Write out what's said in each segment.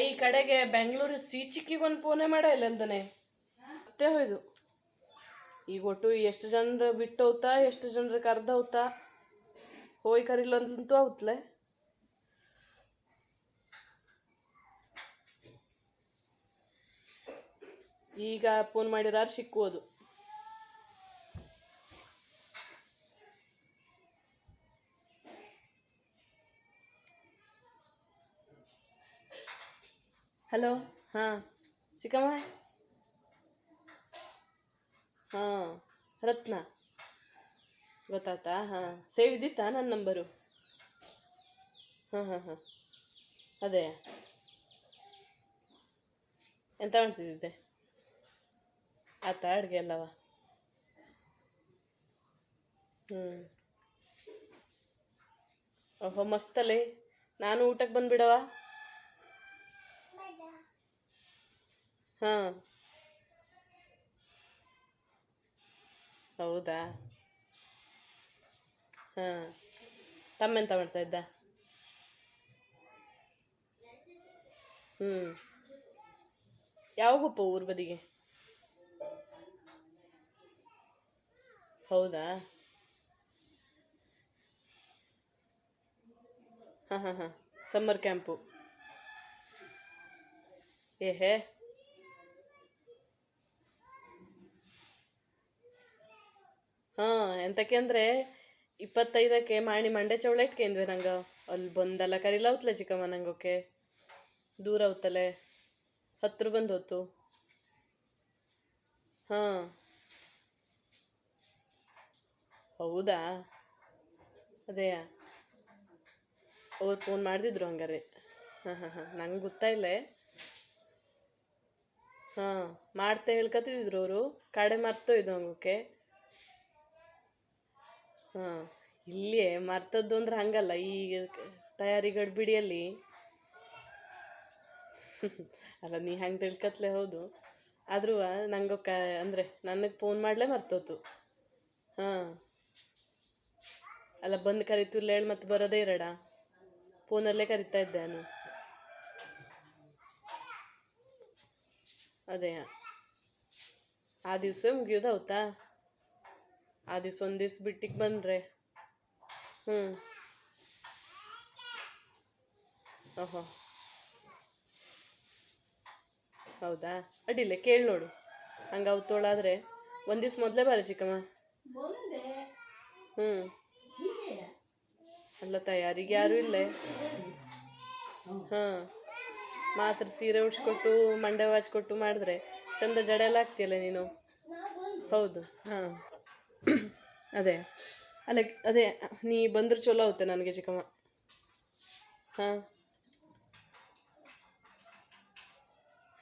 ಈ ಕಡೆಗೆ ಬೆಂಗಳೂರು ಸೀಚಿಕ್ಕಿಗೆ ಒಂದು ಫೋನೇ ಮಾಡ ಇಲ್ಲ ಅಂತಾನೆ ಮತ್ತೆ ಹೋಯ್ದು. ಈಗ ಒಟ್ಟು ಎಷ್ಟು ಜನರು ಬಿಟ್ಟು ಹೋಗ್ತಾ ಎಷ್ಟು ಜನರು ಕರ್ದ ಹೋಗ್ತಾ ಹೋಯ್ ಅಂತೂ ಈಗ ಫೋನ್ ಮಾಡಿದಾರು ಸಿಕ್ಕುವುದು ಹಲೋ? ಹಾಂ. ಚಿಕ್ಕಮ್ಮ? ಹಾಂ. ರತ್ನ. ಗೊತ್ತಾತಾ ಹಾಂ. ಸೇವ್ ಇದ್ದಿತ್ತಾ ನನ್ನ ನಂಬರು? ಹಾಂ ಹಾಂ ಹಾಂ. ಅದೇ. ಎಂತ ಮಾಡ್ತಿದ್ದೆ ಆತ ಅಡುಗೆ ಅಲ್ಲವ? ಹ್ಞೂ ಓಹೋ, ಮಸ್ತಲ್ಲಿ. ನಾನು ಊಟಕ್ಕೆ ಬಂದ್ಬಿಡವಾ? ಹಾಂ. ಹೌದಾ? ಹಾಂ. ತಮ್ಮ ಎಂತ ಮಾಡ್ತಾ ಇದ್ದ ಹ್ಞೂ ಯಾವಾಗಪ್ಪ ಊರು ಬದಿಗೆ? ಹೌದಾ? ಹಾಂ ಹಾಂ ಹಾಂ. Summer camp. ಏಹೇ ಹಾಂ ಎಂತಕ್ಕೆ ಅಂದರೆ ಇಪ್ಪತ್ತೈದಕ್ಕೆ ಮಾಣಿ ಮಂಡೆ ಚೌಳ ಇಟ್ಕೇಂದ್ವಿ ನಂಗೆ? ಅಲ್ಲಿ ಬಂದಲ್ಲ ಕರಿಲ್ಲ ಹೋತ್ಲ ಚಿಕ್ಕಮ್ಮ ನಂಗೊಕೆ ದೂರ ಅವತ್ತಲೆ ಹತ್ರ ಬಂದು ಹೋತು. ಹಾಂ. ಹೌದಾ? ಅದೇಯ ಅವ್ರು ಫೋನ್ ಮಾಡಿದ್ರು ಹಂಗಾರೆ. ಹಾಂ ಹಾಂ ಹಾಂ. ನಂಗೆ ಗೊತ್ತಾಯಿಲ್ಲ ಹಾಂ. ಮಾಡ್ತಾ ಹೇಳ್ಕತ್ತಿದ್ರು ಅವರು. ಕಡೆ ಮರ್ತೋಯ್ದು ಹಂಗೋಕೆ ಹಾಂ ಇಲ್ಲಿಯೇ ಮರ್ತದ್ದು ಅಂದ್ರೆ ಹಂಗಲ್ಲ ಈ ತಯಾರಿ ಗಡ್ಬಿಡಿಯಲ್ಲಿ ಅಲ್ಲ, ನೀ ಹಂಗೆ ತಿಳ್ಕತ್ಲೆ ಹೌದು. ಆದ್ರೂ ನಂಗೆ ಕ ಅಂದರೆ ನನಗೆ ಫೋನ್ ಮಾಡಲೇ ಮರ್ತೋತು. ಹಾಂ. ಅಲ್ಲ, ಬಂದು ಕರಿತು ಹೇಳಿ ಮತ್ತೆ ಬರೋದೇ ಇರಡ. ಫೋನಲ್ಲೇ ಕರಿತಾ ಇದ್ದೆ ನಾನು. ಅದೇ, ಆ ದಿವಸ ಮುಗಿಯೋದು ಹೌದಾ? ಆ ದಿವ್ಸ ಒಂದು ದಿವ್ಸ ಬಿಟ್ಟಿಗೆ ಬಂದರೆ. ಹ್ಞೂ ಓಹೋ ಹೌದಾ? ಅಡ್ಡಿಲ್ಲ, ಕೇಳಿ ನೋಡು. ಹಂಗೆ ಅವತ್ತೋಳಾದರೆ ಒಂದು ದಿವ್ಸ ಮೊದಲೇ ಬಾರ ಚಿಕ್ಕಮ್ಮ. ಹ್ಞೂ ಅಲ್ಲ ತಯಾರಿಗೆ ಯಾರೂ ಇಲ್ಲ. ಹಾಂ ಮಾತ್ರ ಸೀರೆ ಉಡ್ಸ್ಕೊಟ್ಟು, ಮಂಡೆ ವಾಚ್ಕೊಟ್ಟು ಮಾಡಿದ್ರೆ ಚಂದ ಜಡೆ ಎಲ್ಲ ನೀನು? ಹೌದು ಹಾಂ ಅದೇ. ಅಲ್ಲ, ಅದೇ, ನೀ ಬಂದ್ರೆ ಚಲೋ ಆಗುತ್ತೆ ನನಗೆ ಚಿಕ್ಕಮ್ಮ. ಹಾಂ.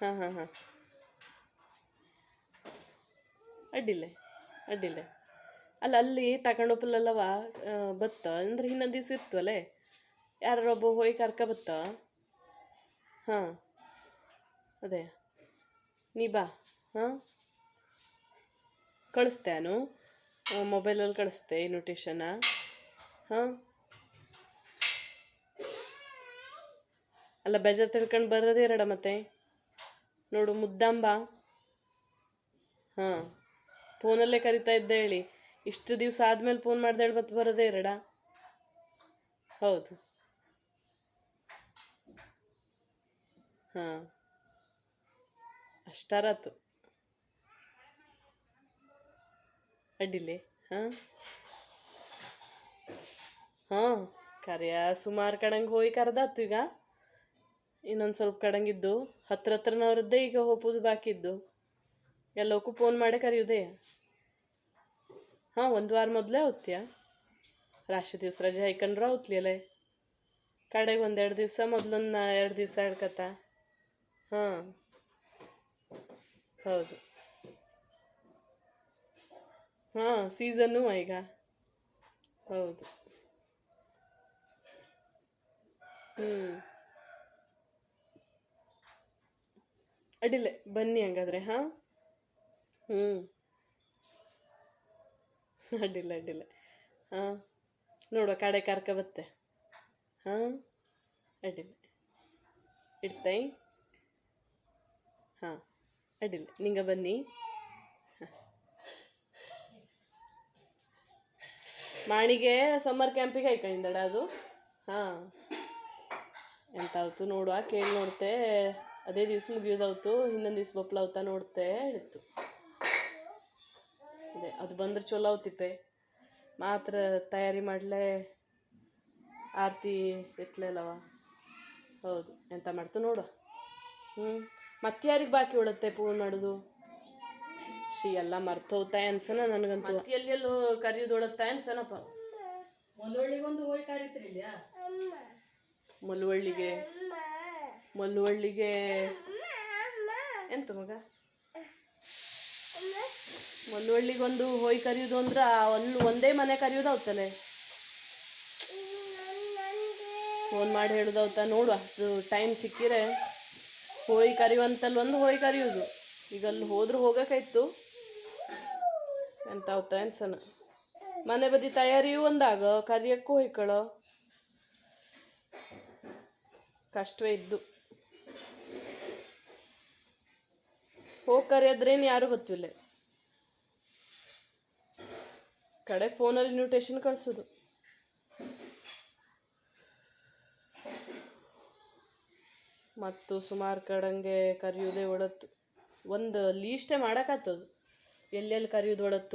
ಹಾಂ ಹಾಂ ಹಾಂ. ಅಡ್ಡಿಲ್ಲ ಅಡ್ಡಿಲ್ಲ. ಅಲ್ಲ, ಅಲ್ಲಿ ತಗೊಂಡೊಪ್ಪಲ್ಲವ ಬತ್ತ? ಅಂದ್ರೆ ಇನ್ನೊಂದು ದಿವ್ಸ ಇರ್ತವಲ್ಲೇ? ಯಾರೊಬ್ಬ ಹೋಗಿ ಕರ್ಕ ಬತ್ತ? ಹಾಂ. ಅದೇ. ನೀ ಬಾ. ಹಾಂ. ಕಳಿಸ್ತ್ಯಾನು ಮೊಬೈಲಲ್ಲಿ ಕಳಿಸ್ತೆ ಇನ್ವಿಟೇಷನ್ನ ಹಾಂ? ಅಲ್ಲ, ಬೇಜಾರು ತಿಳ್ಕೊಂಡು ಬರೋದೇ ಎರಡ ಮತ್ತೆ. ನೋಡು, ಮುದ್ದಾಂಬ. ಹಾಂ. ಫೋನಲ್ಲೇ ಕರಿತಾ ಇದ್ದೆ ಹೇಳಿ. ಇಷ್ಟು ದಿವಸ ಆದ್ಮೇಲೆ ಫೋನ್ ಮಾಡ್ದೆ ಹೇಳಿ ಮತ್ತೆ ಬರೋದೇ ಎರಡ ಹೌದು. ಹಾಂ. ಅಷ್ಟಾರಾತು. ಅಡ್ಡಿಲೆ, ಹಾಂ? ಹಾಂ, ಕರಿಯ ಸುಮಾರು ಕಡಂಗೆ ಹೋಗಿ ಕರೆದಾತು ಈಗ. ಇನ್ನೊಂದು ಸ್ವಲ್ಪ ಕಡಂಗಿದ್ದು ಹತ್ರ ಹತ್ರನವ್ರದ್ದೇ ಈಗ ಹೋಗೋದು ಬಾಕಿ ಇದ್ದು. ಎಲ್ಲಕ್ಕೂ ಫೋನ್ ಮಾಡಿ ಕರೆಯುವುದೇ ಹಾಂ, ಒಂದು ವಾರ ಮೊದಲೇ ಹೋಗ್ತೀಯ ರಾಶಿ ದಿವಸ ರಜೆ ಹಾಕೊಂಡ್ರು ಹೋಗ್ತಿಯಲ್ಲೇ ಕಡೆಗೆ ಒಂದೆರಡು ದಿವಸ, ಮೊದಲೊಂದು ಎರಡು ದಿವಸ ಹಿಡ್ಕತ್ತ ಹಾಂ. ಹೌದು. ಹಾಂ ಸೀಸನ್ನು ಈಗ. ಹೌದು. ಹ್ಞೂ ಅಡ್ಡಿಲ್ಲ, ಬನ್ನಿ ಹಂಗಾದ್ರೆ, ಹಾಂ? ಹ್ಞೂ ಅಡ್ಡಿಲ್ಲ ಅಡ್ಡಿಲ್ಲ. ಹಾಂ, ನೋಡುವ ಕಡೆ ಕಾರ್ಕ ಬತ್ತೆ. ಹಾಂ? ಅಡ್ಡಿಲ್ಲ. ಇಡ್ತೈ? ಹಾಂ, ಅಡ್ಡಿಲ್ಲ. ನಿಂಗೆ ಬನ್ನಿ. ಮಾಣಿಗೆ ಸಮ್ಮರ್ ಕ್ಯಾಂಪಿಗೆ ಐಕಂದಡ ಅದು. ಹಾಂ. ಆಯ್ತು ನೋಡುವ, ಕೇಳಿ ನೋಡ್ತೆ. ಅದೇ ದಿವ್ಸ ಮುಗಿಯೋದಾವ್ತು ಇನ್ನೊಂದು ದಿವ್ಸ ಬಪ್ಲಾವ್ತ ನೋಡ್ತೆ ಹೇಳಿತ್ತು. ಅದೇ, ಅದು ಬಂದ್ರೆ ಚಲೋ ಅವತಿಪ್ಪೆ ಮಾತ್ರ ತಯಾರಿ ಮಾಡಲೇ ಆರತಿ ಎತ್ಲೆಲ್ಲವ ಹೌದು, ಎಂತ ಮಾಡ್ತು ನೋಡು ಹ್ಞೂ ಮತ್ತೆ ಯಾರಿಗೆ ಬಾಕಿ ಉಳತ್ತೆ ಫೋನ್ ಮಾಡೋದು? ಶಿ ಎಲ್ಲ ಮರ್ತೋಗ್ತಾ ಅನ್ಸನ ನನಗಂತೂ. ಎಲ್ಲೆಲ್ಲೋ ಕರಿಯೋದು ಉಳತ್ತಾ ಅನ್ಸನಪ್ಪ. ಮಲ್ವಳ್ಳಿಗೊಂದು ಹೋಗಿ ಕರಿತ್ರಿ ಇಲ್ಯಾ ಮಲ್ವಳ್ಳಿಗೆ. ಮಲ್ವಳ್ಳಿಗೆ. ಎಂತ ಮಗ? ಮಲ್ವಳ್ಳಿಗೊಂದು ಹೋಯ್ ಕರಿಯೋದು ಅಂದ್ರೆ ಅಲ್ಲಿ ಒಂದೇ ಮನೆ ಕರಿಯೋದು ಅವತ್ತಲೆ ಫೋನ್ ಮಾಡಿ ಹೇಳುದಾವ್ತ ನೋಡು ಅಷ್ಟು ಟೈಮ್ ಸಿಕ್ಕಿರೆ ಹೋಯ್ ಕರಿಯುವಂತಲ್ಲಿ ಒಂದು ಹೋಯ್ ಕರಿಯೋದು. ಈಗ ಅಲ್ಲಿ ಹೋದ್ರೆ ಹೋಗಕ್ಕಾಯ್ತು ಎಂತ ಅವತ್ತ ಅನ್ಸನ ಮನೆ ಬದಿ ತಯಾರಿಯೂ ಒಂದಾಗ? ಕರಿಯಕ್ಕೂ ಹೊಯ್ಕೊಳ್ಳೋ ಕಷ್ಟವೇ ಇದ್ದು. ಹೋಗಿ ಕರೆಯೋದ್ರೇನು ಯಾರು ಗೊತ್ತಿಲ್ಲ ಕಡೆ ಫೋನಲ್ಲಿ ಇನ್ವಿಟೇಷನ್ ಕಳಿಸೋದು. ಮತ್ತು ಸುಮಾರು ಕಡಂಗೆ ಕರೆಯೋದೇ ಒಳತ್ತು. ಒಂದು ಲೀಸ್ಟೇ ಮಾಡೋಕ್ಕಾಗ್ತದೆ ಎಲ್ಲೆಲ್ಲಿ ಕರೆಯೋದು ಒಳತ್ತು?